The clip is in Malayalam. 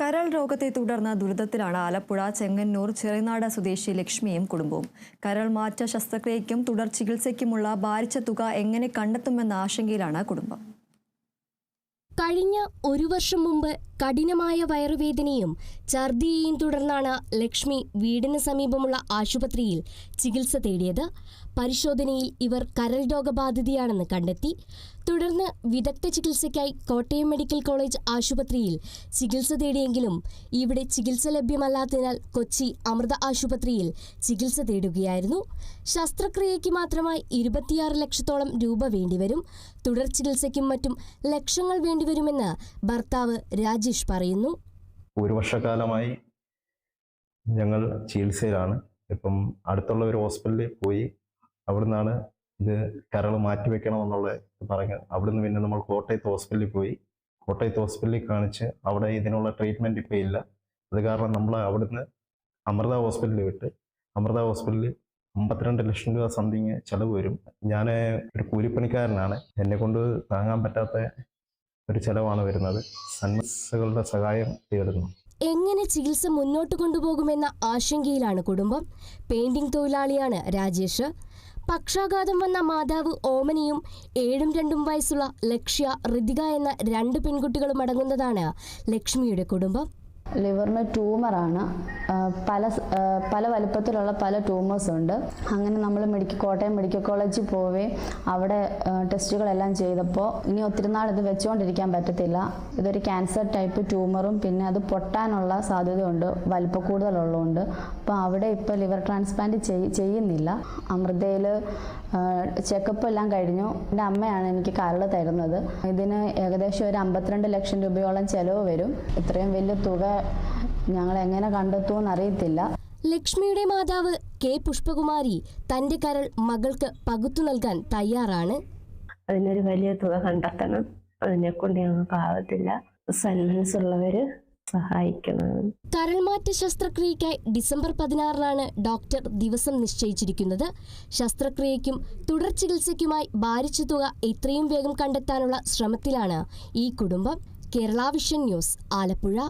കരൾ രോഗത്തെ തുടർന്ന് ദുരിതത്തിലാണ് ആലപ്പുഴ ചെങ്ങന്നൂർ ചെറിനാട് സ്വദേശി ലക്ഷ്മിയും കുടുംബവും. കരൾ മാറ്റ ശസ്ത്രക്രിയയ്ക്കും തുടർ ചികിത്സയ്ക്കുമുള്ള ഭാരിച്ച തുക എങ്ങനെ കണ്ടെത്തുമെന്ന ആശങ്കയിലാണ് കുടുംബം. കഴിഞ്ഞ ഒരു വർഷം മുമ്പ് കഠിനമായ വയറുവേദനയും ഛർദിയെയും തുടർന്നാണ് ലക്ഷ്മി വീടിന് സമീപമുള്ള ആശുപത്രിയിൽ ചികിത്സ തേടിയത്. പരിശോധനയിൽ ഇവർ കരൾ രോഗബാധിതയാണെന്ന് കണ്ടെത്തി. തുടർന്ന് വിദഗ്ധ ചികിത്സയ്ക്കായി കോട്ടയം മെഡിക്കൽ കോളേജ് ആശുപത്രിയിൽ ചികിത്സ തേടിയെങ്കിലും ഇവിടെ ചികിത്സ ലഭ്യമല്ലാത്തതിനാൽ കൊച്ചി അമൃത ആശുപത്രിയിൽ ചികിത്സ തേടുകയായിരുന്നു. ശസ്ത്രക്രിയയ്ക്ക് മാത്രമായി ഇരുപത്തിയാറ് ലക്ഷത്തോളം രൂപ വേണ്ടിവരും. തുടർ ചികിത്സയ്ക്കും മറ്റും ലക്ഷങ്ങൾ വേണ്ടിവരുമെന്ന് ഭർത്താവ് രാജേഷ് പറയുന്നു. ഒരു വർഷക്കാലമായി ഞങ്ങൾ ചികിത്സയിലാണ്. ഇപ്പം അടുത്തുള്ള ഒരു ഹോസ്പിറ്റലിൽ പോയി അവിടുന്നാണ് ഇത് കരൾ മാറ്റിവെക്കണമെന്നുള്ള പറഞ്ഞ് അവിടുന്ന് പിന്നെ നമ്മൾ കോട്ടയത്ത് ഹോസ്പിറ്റലിൽ പോയി. കോട്ടയത്ത് ഹോസ്പിറ്റലിൽ കാണിച്ച് അവിടെ ഇതിനുള്ള ട്രീറ്റ്മെന്റ് ഇപ്പോൾ ഇല്ല. അത് കാരണം നമ്മൾ അവിടുന്ന് അമൃത ഹോസ്പിറ്റലിൽ വിട്ട് അമൃത ഹോസ്പിറ്റലിൽ അമ്പത്തിരണ്ട് ലക്ഷം രൂപ സംതിങ് ചിലവ് വരും. ഞാൻ ഒരു കൂലിപ്പണിക്കാരനാണ്. എന്നെ കൊണ്ട് താങ്ങാൻ പറ്റാത്ത ഒരു ചെലവാണ് വരുന്നത്. സന്മസുകളുടെ സഹായം തേടുന്നു. എങ്ങനെ ചികിത്സ മുന്നോട്ട് കൊണ്ടുപോകുമെന്ന ആശങ്കയിലാണ് കുടുംബം. പെയിന്റിംഗ് തൊഴിലാളിയാണ് രാജേഷ്. പക്ഷാഘാതം വന്ന മാതാവ് ഓമനിയും ഏഴും രണ്ടും വയസ്സുള്ള ലക്ഷ്യ ഋതിക എന്ന രണ്ട് പെൺകുട്ടികളും അടങ്ങുന്നതാണ് ലക്ഷ്മിയുടെ കുടുംബം. ലിവറിന് ട്യൂമറാണ്. പല പല വലുപ്പത്തിലുള്ള പല ട്യൂമേഴ്സ് ഉണ്ട്. അങ്ങനെ നമ്മൾ മെഡിക്കൽ കോട്ടയം മെഡിക്കൽ കോളേജിൽ പോവേ അവിടെ ടെസ്റ്റുകളെല്ലാം ചെയ്തപ്പോൾ ഇനി ഒത്തിരി നാൾ ഇത് വെച്ചുകൊണ്ടിരിക്കാൻ പറ്റത്തില്ല. ഇതൊരു ക്യാൻസർ ടൈപ്പ് ട്യൂമറും പിന്നെ അത് പൊട്ടാനുള്ള സാധ്യതയുണ്ട്. വലിപ്പ കൂടുതലുള്ളതുകൊണ്ട് അപ്പോൾ അവിടെ ഇപ്പോൾ ലിവർ ട്രാൻസ്പ്ലാന്റ് ചെയ്യുന്നില്ല. അമൃതയിൽ ചെക്കപ്പ് എല്ലാം കഴിഞ്ഞു. എന്റെ അമ്മയാണ് എനിക്ക് കരൾ തരുന്നത്. ഇതിന് ഏകദേശം ഒരു അമ്പത്തിരണ്ട് ലക്ഷം രൂപയോളം ചിലവ് വരും. ഇത്രയും വലിയ തുക ഞങ്ങൾ എങ്ങനെ കണ്ടെത്തുമെന്ന് അറിയത്തില്ല ലക്ഷ്മിയുടെ മാതാവ് കെ പുഷ്പകുമാരി തന്റെ കരൾ മകൾക്ക് പകുത്തു നൽകാൻ തയ്യാറാണ്. അതിനൊരു വലിയ തുക കണ്ടെത്തണം. അതിനെ കൊണ്ട് ഞങ്ങൾക്ക് ആവത്തില്ല. സന്മനസ്സുള്ളവര് സഹായിക്കണം. കരൾമാറ്റ ശസ്ത്രക്രിയയ്ക്കായി ഡിസംബർ പതിനാറിനാണ് ഡോക്ടർ ദിവസം നിശ്ചയിച്ചിരിക്കുന്നത്. ശസ്ത്രക്രിയയ്ക്കും തുടർ ചികിത്സയ്ക്കുമായി ഭാരിച്ച തുക എത്രയും വേഗം കണ്ടെത്താനുള്ള ശ്രമത്തിലാണ് ഈ കുടുംബം. Kerala vision news Alappuzha.